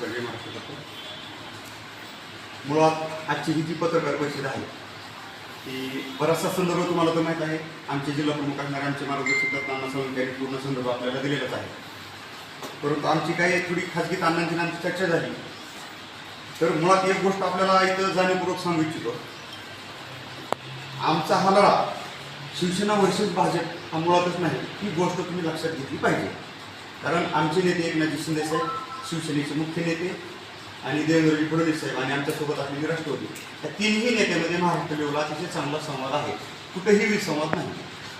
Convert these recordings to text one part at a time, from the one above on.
सगळे महाराष्ट्र करतो मुळात आजची ही जी पत्रकार परिषद आहे ती बराचसा संदर्भ तुम्हाला तर माहीत आहे आमचे जिल्हा प्रमुख असणारे आमचे मार्गदर्शक दत्तांना त्यांनी पूर्ण संदर्भ आपल्याला दिलेलाच आहे. परंतु आमची काही थोडी खाजगी तांनांची आमची चर्चा झाली. तर मुळात एक गोष्ट आपल्याला इथं जाणीवपूर्वक सांगू इच्छितो. आमचा हा लढा शिवसेना वर्सेस भाजप हा मुळातच नाही ही गोष्ट तुम्ही लक्षात घेतली पाहिजे. कारण आमचे नेते एकनाथजी शिंदे साहेब शिवसेनेचे मुख्य नेते आणि देवेंद्रजी फडणवीस साहेब आणि आमच्यासोबत असलेली राष्ट्रवादी. या तिन्ही नेत्यामध्ये महाराष्ट्र लेवलला अतिशय चांगला संवाद आहे. कुठेही विसंवाद नाही.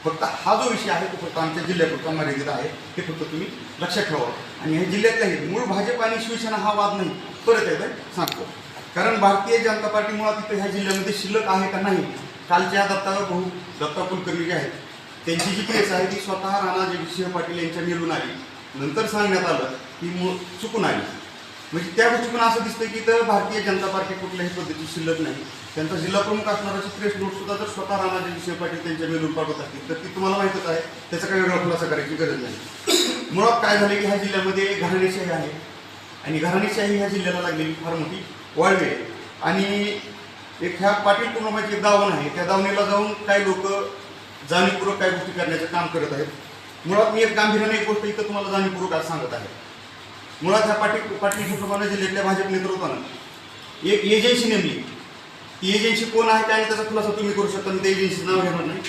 फक्त हा जो विषय आहे तो फक्त आमच्या जिल्ह्यापुरता मर्यादित आहे. हे फक्त तुम्ही लक्षात ठेवा. आणि ह्या जिल्ह्यातलाही मूळ भाजप आणि शिवसेना हा वाद नाही. परत एकदा सांगतो. कारण भारतीय जनता पार्टी मुळात तिथे ह्या जिल्ह्यामध्ये शिल्लक आहे का नाही कालच्या दत्ता भाऊ दत्ता कुलकर्णी जे आहेत त्यांची जी प्रेस आहे ती स्वतः राणा सिंह पाटील यांच्या मिळून आली. नंतर सांगण्यात आलं की मूळ चुकून आली. म्हणजे त्या गोष्टीतून असं दिसतं की इथं भारतीय जनता पार्टी कुठल्याही पद्धतीची शिल्लक नाही. त्यांचा जिल्हा प्रमुख असणारा चित्रेश नोट सुद्धा जर स्वतः राणा विषय पाटील त्यांच्या मेलून पाठवत असतील तर ती तुम्हाला माहितच आहे त्याचा काही वेगळा खुलासा करायची गरज नाही. मुळात काय झालं की ह्या जिल्ह्यामध्ये घराणेशाही आहे. आणि घराणेशाही ह्या जिल्ह्याला लागलेली फार मोठी वाळवी आहे. आणि एक ह्या पाटील कुटुंबाची एक दावण आहे. त्या दावणीला जाऊन काही लोक जाणीवपूर्वक काही गोष्टी करण्याचं काम करत आहेत. मुळात मी एक गांभीर्याने एक गोष्ट इथं तुम्हाला जाणीवपूर्वक आज सांगत आहे. मुळात ह्या पाटील पाटील कुटुंबानं जिल्ह्यातल्या भाजप नेतृत्वानं एक एजन्सी नेमली. ती एजन्सी कोण आहे त्याने त्याचा खुलासा तुम्ही करू शकता मी त्या एजन्सीचं नाव घेणार नाही.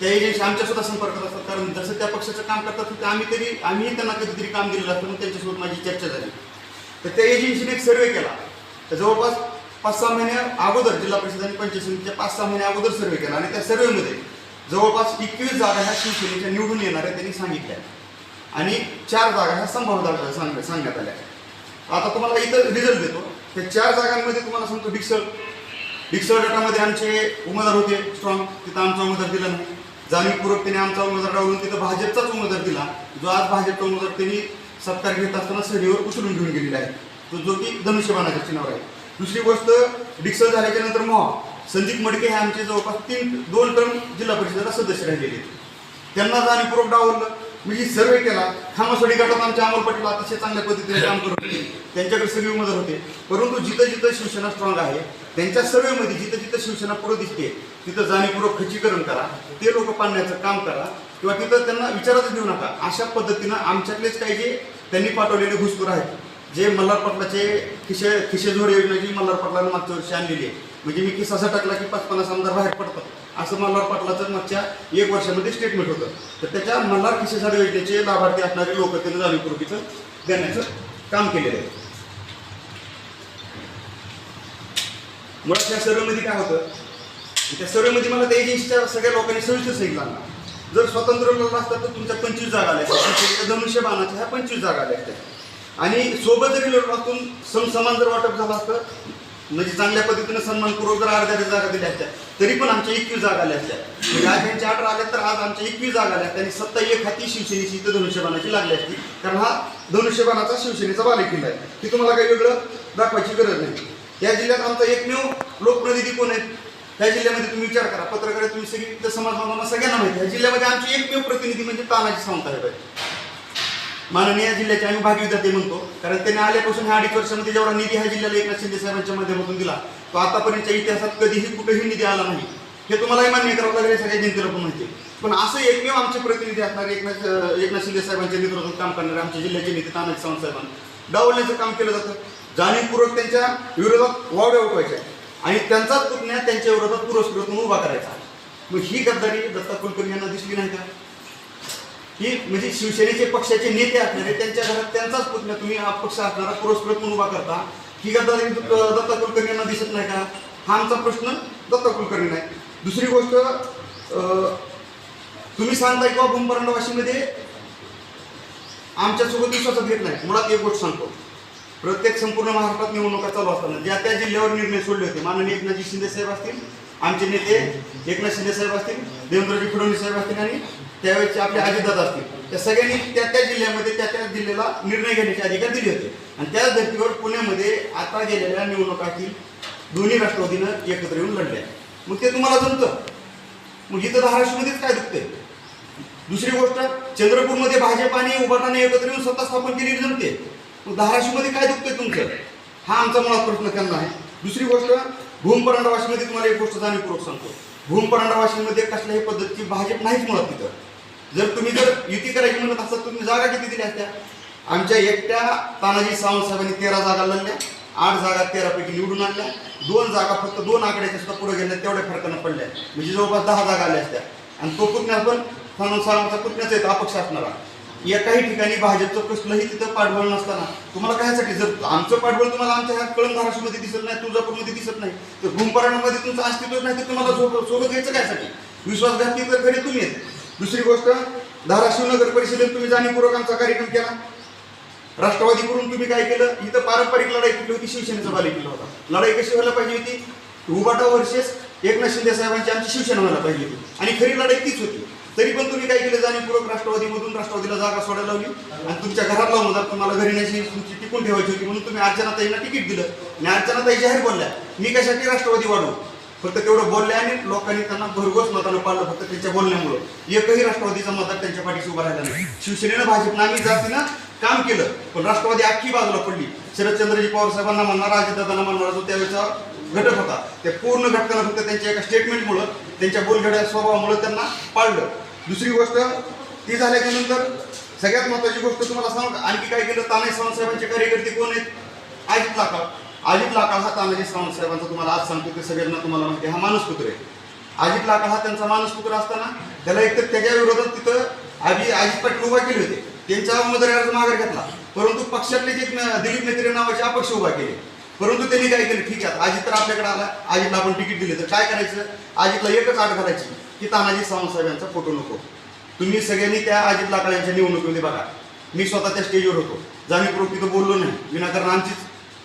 त्या एजन्सी आमच्या सुद्धा संपर्कात असतात कारण जसं त्या पक्षाचं काम करतात तर आम्ही तरी आम्हीही त्यांना कधीतरी काम दिलेलं असतं मग त्यांच्यासोबत माझी चर्चा झाली. तर त्या एजन्सीने एक सर्वे केला. तर जवळपास पाच सहा महिन्या अगोदर जिल्हा परिषद आणि पंचायत समितीच्या पाच सहा महिन्या अगोदर सर्वे केला. आणि त्या सर्वेमध्ये जवळपास एकवीस जागा ह्या शिवसेनेच्या निवडून येणाऱ्या त्यांनी सांगितल्या. आणि चार जागा ह्या संभाव्य सांग सांगण्यात आल्या. आता तुम्हाला इथं रिझल्ट देतो. त्या चार जागांमध्ये तुम्हाला सांगतो डिक्सळ डिक्सळ गटामध्ये आमचे उमेदवार होते स्ट्रॉंग तिथं आमचा उमेदवार दिला नाही. जाणीवपूर्वक त्यांनी आमचा उमेदवार डावून तिथं भाजपचाच उमेदवार दिला. जो आज भाजपचा उमेदवार त्यांनी सत्कार घेत असताना सडीवर उचलून घेऊन गेलेला आहे. तो जो की धनुष्यबाणाच्या चिन्हावर आहे. दुसरी गोष्ट डिक्सल झाल्याच्यानंतर मोहा संदीप मडके हे आमचे जवळपास तीन दोन टर्म जिल्हा परिषदेला सदस्य राहिलेले त्यांना जाणीवपूर्वक डावललं. म्हणजे सर्वे केला. खामासोडी गटात आमच्या अमोल पाटील अतिशय चांगल्या पद्धतीने काम करत होते. त्यांच्याकडे सगळी मदत होते. परंतु जिथं जिथं शिवसेना स्ट्रॉंग आहे त्यांच्या सर्वेमध्ये जिथं जिथं शिवसेना पुढे दिसते तिथं जाणीवपूर्वक खचीकरण करा. ते लोक पाडण्याचं काम करा. किंवा तिथं त्यांना विचारच देऊ नका. अशा पद्धतीनं आमच्यातलेच काही जे त्यांनी पाठवलेले घुसखोर आहेत जे मल्हार पाटलाचे खिशे खिशेझोड योजना जी मल्हार पाटलानं मागच्या वर्षी आणलेली आहे म्हणजे मी किस असा टाकला की पाच पन्नास आमदार बाहेर पडतात. असं मल्हार पाटलाचं मागच्या एक वर्षामध्ये स्टेटमेंट होतं. तर त्याच्या मल्हार खिशेझोड योजनेचे लाभार्थी असणारे लोक त्यांना जाणीवपूर्वकीचं देण्याचं काम केलेलं आहे. मुळात त्या सर्वेमध्ये काय होतं? त्या सर्वेमध्ये मला त्या एजन्सीच्या सगळ्या लोकांनी सविस्तर सांगितलं ना जर स्वतंत्र लढला असता तर तुमच्या पंचवीस जागा आल्या असत्या. धनुष्यबाणाच्या ह्या पंचवीस जागा आल्या आणि सोबत जरी लढलो सम समान जर वाटप झालं असतं म्हणजे चांगल्या पद्धतीने सन्मानपूर्वक जर अर्ध्या अर्ध्या जागा दिल्या असत्या तरी पण आमच्या एकवीस जागा आल्या असत्या. म्हणजे आज यांच्या आठ आल्या तर आज आमच्या एकवीस जागा आल्या. आणि सत्ता एक हाती शिवसेनेची इथं धनुष्यबाणाची लागली असती. कारण हा धनुष्यबाणाचा शिवसेनेचा बालेकिल्ला आहे. ती तुम्हाला काही वेगळं दाखवायची गरज नाही. या जिल्ह्यात आमचा एकमेव लोकप्रतिनिधी कोण आहेत? त्या जिल्ह्यामध्ये तुम्ही विचार करा. पत्रकार तुम्ही सगळी इथं समाज बांधवांना सगळ्यांना माहिती आहे. या जिल्ह्यामध्ये आमची एकमेव प्रतिनिधी म्हणजे तानाजी सावंत आहे माननीय जिल्ह्याचे आम्ही भागविधाते म्हणतो. कारण त्यांनी आल्यापासून ह्या अडीच वर्षामध्ये जेवढा निधी ह्या जिल्ह्याला एकनाथ शिंदे साहेबांच्या माध्यमातून दिला तो आतापर्यंतच्या इतिहासात कधीही कुठेही निधी आला नाही. हे तुम्हालाही मान्य करावं लागेल सगळ्या जनतेला पण माहिती पण असं एकमेव आमचे प्रतिनिधी असणार एकनाथ एकनाथ शिंदे साहेबांच्या नेतृत्वात काम करणारे आमच्या जिल्ह्याचे नेते तानाजी सावंत साहेबांना. डावलण्याचं काम केलं जातं. जाणीवपूर्वक त्यांच्या विरोधात वावड्या उठवायच्या आणि त्यांचाच पुतण्या त्यांच्या विरोधात पुरस्कृत म्हणून उभा करायचा मग ही गद्दारी दत्ता कुलकर्णी यांना दिसली नाही का? की म्हणजे शिवसेनेचे पक्षाचे नेते असणारे त्यांच्या घरात त्यांचाच पुतण्या तुम्ही हा पक्ष असणारा पुरस्कृत म्हणून उभा करता. ही गद्दारी दत्ता कुलकर्णी यांना दिसत नाही का? हा आमचा प्रश्न दत्ता कुलकर्णी नाही. दुसरी गोष्ट तुम्ही सांगताय किंवा बुंबरंडवाशीमध्ये आमच्यासोबत विश्वासात घेत नाही. मुळात एक गोष्ट सांगतो. प्रत्येक संपूर्ण महाराष्ट्रात निवडणुका चालू असताना ज्या त्या जिल्ह्यावर निर्णय सोडले होते माननीय एकनाथजी शिंदे साहेब असतील आमचे नेते एकनाथ शिंदे साहेब असतील देवेंद्रजी फडणवीस साहेब असतील आणि त्यावेळेचे आपले अजितदादा असतील. त्या सगळ्यांनी त्या त्या जिल्ह्यामध्ये त्या त्या जिल्ह्याला निर्णय घेण्याचे अधिकार दिले होते. आणि त्याच धर्तीवर पुण्यामध्ये आता गेलेल्या निवडणुकातील दोन्ही राष्ट्रवादीनं एकत्र येऊन लढल्या. मग ते तुम्हाला जमतं? मग इथं धाराशिवमध्येच काय दुखतंय? दुसरी गोष्ट चंद्रपूरमध्ये भाजप आणि उभाटाने एकत्र येऊन सत्ता स्थापन केली जमते? मग धाराशिवमध्ये काय दुखतंय तुमचं? हा आमचा मुळात प्रश्न त्यांना आहे. दुसरी गोष्ट भूम वाशिममध्ये तुम्हाला एक गोष्ट जाणीवपूर्वक सांगतो. भूम वाशिममध्ये कसल्याही पद्धतीची भाजप नाहीच मुळात तिथं. जर तुम्ही जर युती करायची म्हणत असाल तुम्ही जागा किती दिल्या असत्या? आमच्या एकट्या तानाजी सावंत साहेबांनी तेरा जागा लढल्या आठ जागा तेरापैकी निवडून आणल्या दोन जागा फक्त दोन आकड्याच्या सुद्धा पुढे गेल्या तेवढ्या फरकानं पडल्या. म्हणजे जवळपास दहा जागा आल्या असत्या. आणि तो पुतण्या पण सावंत सावंतचा पुतण्याचा एक अपक्ष असणारा. या काही ठिकाणी भाजपचं कसलंही तिथं पाठबळ नसताना तुम्हाला कायसाठी जर आमचं पाठबळ तुम्हाला आमच्या ह्या कळण धाराशिवमध्ये दिसत नाही तुळजापूरमध्ये दिसत नाही तर भूमपराणामध्ये तुमचं अस्तित्वच नाही तर तुम्हाला सोबत सोबत घ्यायचं कायसाठी विश्वासघाती तर घरी तुम्ही येत दुसरी गोष्ट धाराशिव नगर परिषदेत तुम्ही जाणीवपूर्वक आमचा कार्यक्रम केला. राष्ट्रवादी करून तुम्ही काय केलं? इथं पारंपरिक लढाई कुठली होती? शिवसेनेचा बालेकिल्ला होता. लढाई कशी व्हायला पाहिजे होती? उबाटा वर्षेस एकनाथ शिंदे साहेबांची आमची शिवसेना व्हायला पाहिजे होती. आणि खरी लढाई तीच होती. तरी पण तुम्ही काय केलं जाणीवपूर्वक राष्ट्रवादीमधून राष्ट्रवादीला जागा सोडायला लावली. आणि तुमच्या घरात लावून तुम्हाला घरी नाही तुमची टिकून ठेवायची होती. म्हणून तुम्ही अर्चनाताईंना तिकीट दिलं. आणि अर्चनाताई जाहीर बोलल्या मी कशासाठी राष्ट्रवादी वाढवू फक्त तेवढं बोलले आणि लोकांनी त्यांना भरघोस मतानं पाळलं फक्त त्यांच्या बोलण्यामुळं. एकही राष्ट्रवादीचा मतदार त्यांच्या पाठीशी उभा राहिला नाही. शिवसेनेनं भाजपनं आम्ही जातीनं काम केलं पण राष्ट्रवादी अख्खी बाजूला पडली. शरदचंद्रजी पवार साहेबांना म्हणणार राजदादांना म्हणणार जो त्यावेळेचा घटक होता त्या पूर्ण घटकाला फक्त त्यांच्या एका स्टेटमेंटमुळं त्यांच्या बोलघड्या स्वभावामुळे त्यांना पाळलं. दुसरी गोष्ट ती झाल्याच्यानंतर सगळ्यात महत्वाची गोष्ट तुम्हाला सांग आणखी काय केलं? तानाजी सावंतसाहेबांचे कार्यकर्ते कोण आहेत? अजित लाकाळ अजित लाकाळ हा तानाजी सावंतसाहेबांचा तुम्हाला आज सांगतो ते सगळ्यांना तुम्हाला माहिती हा माणूसपुत्र आहे. अजित लाकाळ हा त्यांचा माणूसपुत्र असताना त्याला एकतर त्याच्या विरोधात तिथं आधी अजित पाटील उभा केले होते. त्यांच्या अर्ज माघार घेतला. परंतु पक्षातले जे दिलीप मेत्रे नावाचे अपक्ष उभा केले. परंतु त्यांनी काय केलं? ठीक आहे अजित तर आपल्याकडे आला. अजितला आपण तिकीट दिले. तर काय करायचं? अजितला एकच आठ करायची की तानाजी सावंत साहेब यांचा फोटो नको. तुम्ही सगळ्यांनी त्या अजित लाकड यांच्या निवडणुकीमध्ये बघा. मी स्वतः त्या स्टेजवर होतो. जाणीवपूर्वक तिथं बोललो नाही. विनाकारण आमचीच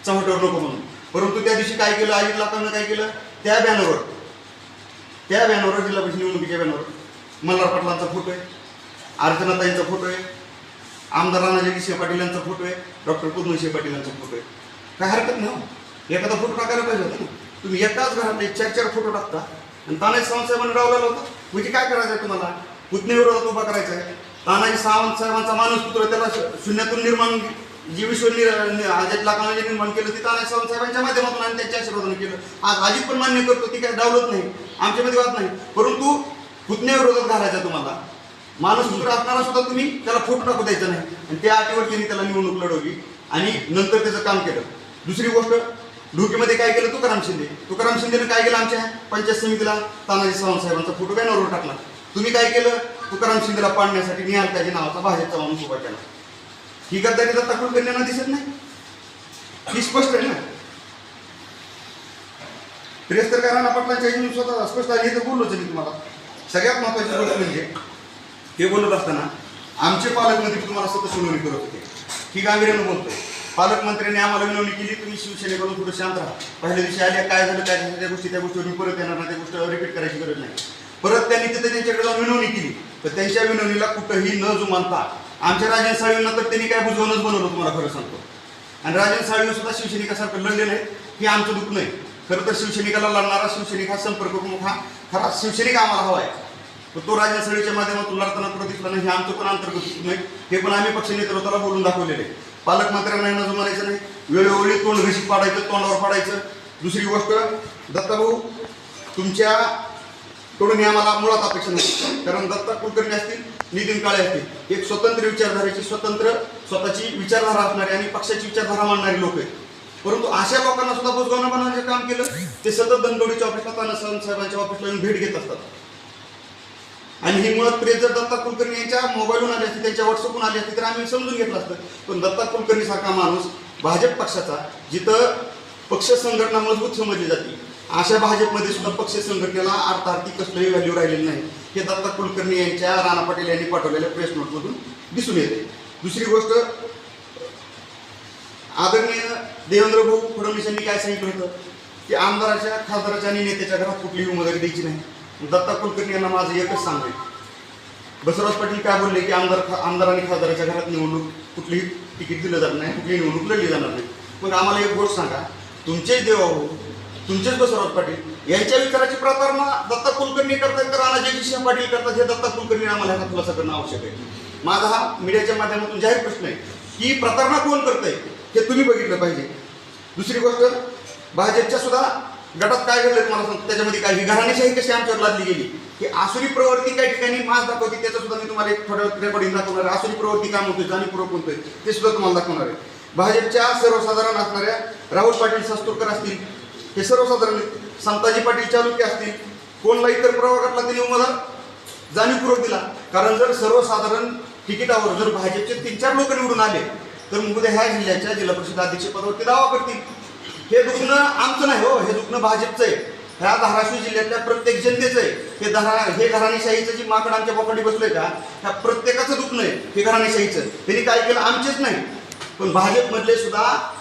चव्हाट्यावर नको म्हणून. परंतु त्या दिवशी काय केलं? अजित लाकांना काय केलं? त्या बॅनरवर त्या बॅनरवर जिल्हा परिषद निवडणुकीच्या बॅनरवर मल्हार पाटलांचा फोटो आहे. अर्चनाताईंचा फोटो आहे. आमदार राणाजी विषय पाटील यांचा फोटो आहे. डॉक्टर पूर्ण पाटील यांचा फोटो आहे. काय हरकत नाही हो. एखादा फोटो टाकायला पाहिजे होता ना. तुम्ही एकाच घरातले चार चार फोटो टाकता. आणि तानाजी सावंत साहेबांनी डावलेला होता. म्हणजे काय करायचं आहे तुम्हाला? पुतण्याविरोधात उभा करायचा आहे. तानाजी सावंत साहेबांचा माणूस पुत्र त्याला शून्यातून निर्माण जी विश्व अजित लाखांना निर्माण केलं ते तानाजी सावंत साहेबांच्या माध्यमातून आणि त्यांच्या आशीर्वादाने केलं. आज अजित पण मान्य करतो ती काय डावलत नाही. आमच्यामध्ये वाद नाही. परंतु पुतण्याविरोधात घालायचा तुम्हाला. माणूस पुत्र असणारा सुद्धा तुम्ही त्याला फोटो टाकू द्यायचा नाही. आणि त्या अटीवर त्यांनी त्याला निवडणूक लढवली. आणि नंतर त्याचं काम केलं. दुसरी गोष्ट ढोकीमध्ये काय केलं? तुकाराम शिंदे. तुकाराम शिंदेने काय केलं आमच्या पंचायत समितीला? तानाजी सावंत साहेबांचा फोटो बॅनरवर टाकला. तुम्ही काय केलं? तुकाराम शिंदेला पाडण्यासाठी निहाल त्याजी नावाचा भाजपचा माणूस उभा केला. ही गद्दारी दत्ता कुलकर्ण्यांना दिसत नाही. ही स्पष्ट आहे ना? त्रेस्तर राणा पाटलांच्या मी स्वतः स्पष्ट आली तर बोललोच मी तुम्हाला. सगळ्यात महत्वाची गोष्ट म्हणजे हे बोलत असताना आमचे पालकमंत्री तुम्हाला स्वतः सुनावणी करत होते. ही गांभीर्यानं बोलतोय. पालकमंत्र्यांनी आम्हाला विनवणी केली तुम्ही शिवसेनेकडून थोडं शांत राहा. पहिल्या दिवशी आल्या काय झालं काय झालं त्या गोष्टी त्या गोष्टीवर परत येणार नाही त्या गोष्ट रिपीट करायची गरज नाही. परत त्यांनी तिथे त्यांच्याकडे जाऊन विनवणी केली. तर त्यांच्या विनवणीला कुठंही न जुमानता आमच्या राजन साळवींना तर त्यांनी काय बुजवूनच बनवलं तुम्हाला खरं सांगतो. आणि राजन साळवी सुद्धा शिवसैनिकासारखं लढलेलं आहे हे आमचं दुःख नाही. खरं तर शिवसैनिकाला लढणारा शिवसैनिक हा संपर्क प्रमुख हा खरा शिवसैनिक आम्हाला हवा आहे. तर तो राजन साळवीच्या माध्यमातून लढताना कुठं दिसला नाही हे आमचं पण अंतर्गत दुःख नाही. हे पण आम्ही पक्ष नेतृत्वाला बोलून दाखवलेले आहे. पालकमंत्र्यांना यांना म्हणायचं नाही. वेळोवेळी तोंड घशी पाडायचं तोंडावर पाडायचं. दुसरी गोष्ट दत्ताभाऊ तुमच्या कडून आम्हाला मुळात अपेक्षा नाही कारण दत्ता कुलकर्णी असतील नितीन काळे असतील एक स्वतंत्र विचारधारेची स्वतंत्र स्वतःची विचारधारा असणारी आणि पक्षाची विचारधारा मांडणारी लोक आहेत. परंतु अशा लोकांना सुद्धा बुजगावणं बनवण्याचं काम केलं ते सतत दंडोडीच्या ऑफिसला तानासाहेबांच्या ऑफिसला येऊन भेट घेत असतात. आणि हे मुळात प्रेस जर दत्ता कुलकर्णी यांच्या मोबाईलहून आली असती त्यांच्या व्हॉट्सअपहून आली असती तर आम्ही समजून घेतलं असतं. पण दत्ता कुलकर्णी सारखा माणूस भाजप पक्षाचा जिथं पक्ष संघटना मजबूत समजली जाते अशा भाजपमध्ये सुद्धा पक्ष संघटनेला अर्थार्थी कसलंही व्हॅल्यू राहिलेलं नाही. हे दत्ता कुलकर्णी यांच्या राणा पाटील यांनी पाठवलेल्या प्रेस नोटमधून दिसून येते. दुसरी गोष्ट आदरणीय देवेंद्र भाऊ फडणवीस यांनी काय सांगितलं होतं? की आमदाराच्या खासदाराच्या आणि नेत्याच्या घरात कुठलीही उमेदवारी द्यायची नाही. दत्ता कुलकर्णी यांना माझं एकच सांगेल बसवराज पाटील काय बोलले की आमदार खा- आमदार आणि खासदाराच्या घरात निवडणूक कुठलीही तिकीट दिलं जात नाही कुठलीही निवडणूक लढली जाणार नाही. मग आम्हाला एक गोष्ट सांगा तुमचेच देवाभाऊ तुमचेच बसवराज पाटील यांच्या विचाराची प्रतारणा दत्ता कुलकर्णी करतात तर राणा जगदीश पाटील करतात हे दत्ता कुलकर्णी आम्हाला ह्याचा खुलासा करणं आवश्यक आहे. माझा हा मीडियाच्या माध्यमातून जाहीर प्रश्न आहे की प्रतारणा कोण करतंय हे तुम्ही बघितलं पाहिजे. दुसरी गोष्ट भाजपच्या सुद्धा गटात काय घडलं तुम्हाला सांगतो? त्याच्यामध्ये काय ही घराणेशाही कशी आमच्यावर लादली गेली? की आसुरी प्रवृत्ती काही ठिकाणी मास दाखवते त्याचं सुद्धा मी तुम्हाला एक थोडं रेकॉर्डिंग दाखवणार आहे. आसुरी प्रवृत्ती काम होतोय जाणीवपूर्वक होतोय. ते सुद्धा तुम्हाला दाखवणार आहे. भाजपच्या सर्वसाधारण असणाऱ्या राहुल पाटील सास्तुरकर असतील हे सर्वसाधारण संताजी पाटील चालुक्य असतील कोणला इतर प्रवर्गातला त्यांनी उमेदवार जाणीवपूर्वक दिला. कारण जर सर्वसाधारण तिकिटावर जर भाजपचे तीन चार लोक निवडून आले तर मग उद्या ह्या जिल्ह्याच्या जिल्हा परिषद अध्यक्षपदावरती दावा करतील. हे दुखणं आमचं नाही हो हे दुखणं भाजपचं आहे. ह्या धाराशिव जिल्ह्यातल्या प्रत्येक जनतेचं आहे. हे धरा हे घराणेशाहीचं जी माकड आमच्या बोकांडी बसलोय का ह्या प्रत्येकाचं दुखणं आहे हे घराणेशाहीचं. त्यांनी काय केलं? आमचेच नाही. पण भाजपमधले सुद्धा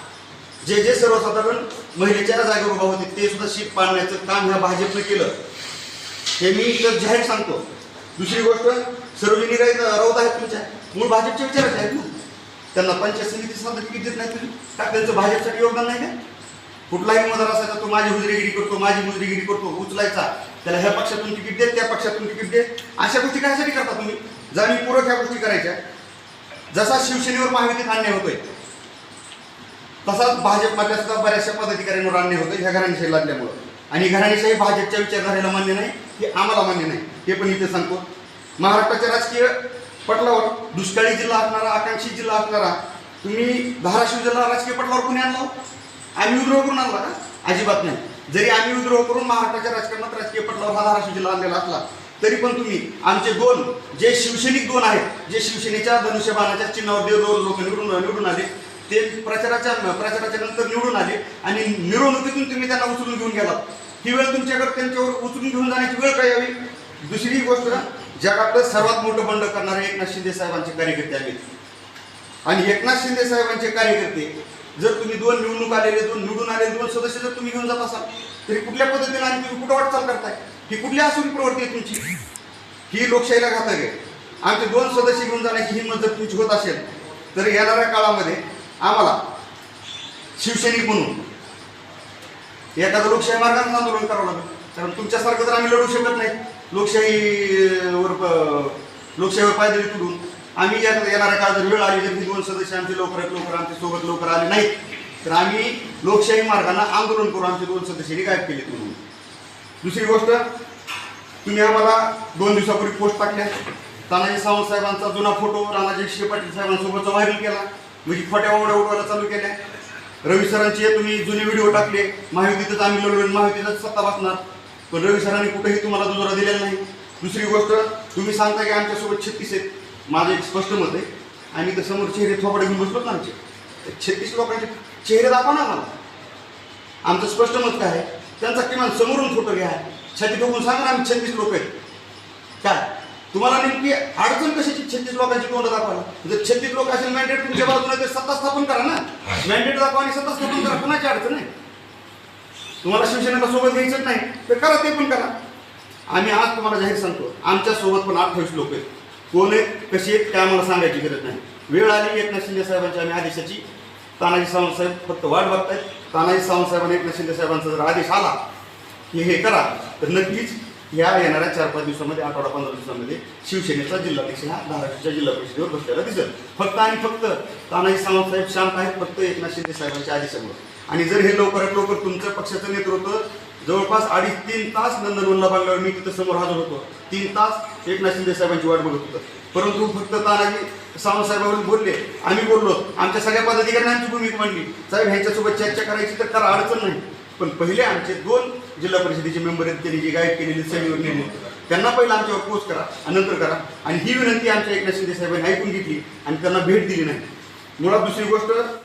जे जे सर्वसाधारण महिलेच्या जागेवर उभा होते ते सुद्धा शीट पाडण्याचं काम ह्या भाजपनं केलं. हे मी इथं जाहीर सांगतो. दुसरी गोष्ट सरोजिनी राईत राऊत आहेत तुमच्या. मूळ भाजपचे विचारच आहेत ना? त्यांना पंचायत समिती सुद्धा तिकीट देत नाही तुम्ही? का त्यांचं भाजपसाठी योगदान नाही का? कुठलाही मदर असायचा तो माझी हुजरेगिरी करतो माझी मुजरेगिरी करतो उचलायचा. त्याला ह्या पक्षातून तिकीट दे त्या पक्षातून तिकीट दे अशा गोष्टी कशासाठी करता तुम्ही? जाणीवपूर्वक ह्या गोष्टी करायच्या जसा शिवसेनेवर महायुतीत अन्याय होतोय तसाच भाजपमधल्या सुद्धा बऱ्याचशा पदाधिकाऱ्यांवर अन्याय होतोय ह्या घराणेशाही लागल्यामुळं आणि घराणेशाही भाजपच्या विचारधारेला मान्य नाही हे आम्हाला मान्य नाही. हे पण इथे सांगतो. महाराष्ट्राच्या राजकीय पटलावर दुष्काळी जिल्हा असणारा आकांक्षी जिल्हा असणारा तुम्ही धाराशिव जिल्हा राजकीय पटलावर कुणी आणला हो? आम्ही विद्रोह करून आणला का? अजिबात नाही. जरी आम्ही विद्रोह करून महाराष्ट्राच्या राजकारणात राजकीय पटलावर हा धाराशिव जिल्हा आणलेला असला तरी पण तुम्ही आमचे दोन जे शिवसैनिक दोन आहेत जे शिवसेनेच्या धनुष्यबाणाच्या चिन्हावर देव दोन लोक निवडून निवडून आले ते प्रचाराच्या प्रचाराच्या नंतर निवडून आले आणि मिरवणुकीतून तुम्ही त्यांना उचलून घेऊन गेलात. ही वेळ तुमच्याकडे त्यांच्यावर उचलून घेऊन जाण्याची वेळ काय यावी? दुसरी गोष्ट जगातलं सर्वात मोठं बंड करणारे एकनाथ शिंदे साहेबांचे कार्यकर्ते आहेत. आणि एकनाथ शिंदे साहेबांचे कार्यकर्ते जर तुम्ही दोन निवडणूक आलेले दोन निवडून आलेले दोन सदस्य जर तुम्ही घेऊन जात असाल तरी कुठल्या पद्धतीने आणि तुम्ही कुठं वाटचाल करताय? ही कुठली असून प्रवृत्ती आहे तुमची? ही लोकशाहीला घातक आहे. आमचे दोन सदस्य घेऊन जाण्याची हिंमत जर तुमची होत असेल तर येणाऱ्या काळामध्ये आम्हाला शिवसैनिक म्हणून एखादं लोकशाही मार्गाने आंदोलन करावं लागेल. कारण तुमच्यासारखं तर आम्ही लढू शकत नाही. लोकशाहीवर लोकशाहीवर पायदळी तुडून. आम्ही या येणाऱ्या काळात जर वेळ आली तर दोन सदस्य आमचे लवकरात लवकर आमच्यासोबत लवकर आले नाहीत. तर आम्ही लोकशाही मार्गाने आंदोलन करू आमचे दोन सदस्यांनी गायब केले म्हणून. दुसरी गोष्ट तुम्ही आम्हाला दोन दिवसापूर्वी पोस्ट टाकल्या. तानाजी सावंत साहेबांचा जुना फोटो राणाजी शे पाटील साहेबांसोबतचा व्हायरल केला. म्हणजे खोट्या ओढ्या उडवायला चालू केल्या. रवी सरांचे तुम्ही जुने व्हिडिओ टाकले. महायुतीतच आम्ही लढलो महायुतीतच सत्ता बसणार. पण रवी सरांनी कुठेही तुम्हाला दुजोरा दिलेला नाही. दुसरी गोष्ट तुम्ही सांगता की आमच्यासोबत छत्तीस आहेत. माझं एक स्पष्ट मत आहे. आम्ही तर समोर चेहरे थोपडे घेऊन बसलो ना आमचे? छत्तीस लोकांचे चेहरे दाखवा ना मला आमचं स्पष्ट मत काय आहे? त्यांचा किमान समोरून फोटो घ्या. छाती ठोकून सांगा ना आम्ही छत्तीस लोक आहेत. काय? तुम्हाला नेमकी अडचण कशाची छत्तीस लोकांची तोंड दाखवायला? जर छत्तीस लोक असेल मॅन्डेट तुमच्या बाजूने ते सत्ता स्थापन करा ना. मॅन्डेट दाखवा आणि सत्ता स्थापन करा. कुणाची अडचण आहे? तुम्हाला शिवसेनेला सोबत घ्यायचं नाही तर करा ते पण करा. आम्ही आज तुम्हाला जाहीर सांगतो. आमच्यासोबत पण अठ्ठावीस लोक आहेत. कोण आहेत कशी आहेत काय आम्हाला सांगायची गरज नाही. वेळ आली एकनाथ शिंदे साहेबांच्या आम्ही आदेशाची. तानाजी सावंत साहेब फक्त वाट बघतायत. तानाजी सावंत साहेबांनी एकनाथ शिंदे साहेबांचा जर आदेश आला की हे करा तर नक्कीच या येणाऱ्या चार पाच दिवसामध्ये आठवडा पंधरा दिवसामध्ये शिवसेनेचा जिल्हाध्यक्ष हा धाराशिवच्या जिल्हा परिषदेवर बसलेला दिसेल. फक्त आणि फक्त तानाजी सावंत साहेब शांत आहेत फक्त एकनाथ शिंदे साहेबांच्या आदेशामुळे. आणि जर हे लवकरात लवकर तुमचं पक्षाचं नेतृत्व जवळपास अडीच तीन तास नंदनवनला बांगल्यावर मी तिथं समोर हजर होतो. तीन तास एकनाथ शिंदे साहेबांची वाट बघत होतं. परंतु फक्त तानाजी सावंतसाहेबांवर बोलले आम्ही बोललो आमच्या सगळ्या पदाधिकाऱ्यांनी आमची भूमिका मांडली. साहेब ह्यांच्यासोबत चर्चा करायची तर करा अडचण नाही. पण पहिले आमचे दोन जिल्हा परिषदेचे मेंबर आहेत त्यांनी जे गायब केलेले सभेवर नेले. त्यांना पहिलं आमच्यावर पोच करा आणि नंतर करा. आणि ही विनंती आमच्या एकनाथ शिंदे साहेबांनी ऐकून घेतली आणि त्यांना भेट दिली नाही. मुळात दुसरी गोष्ट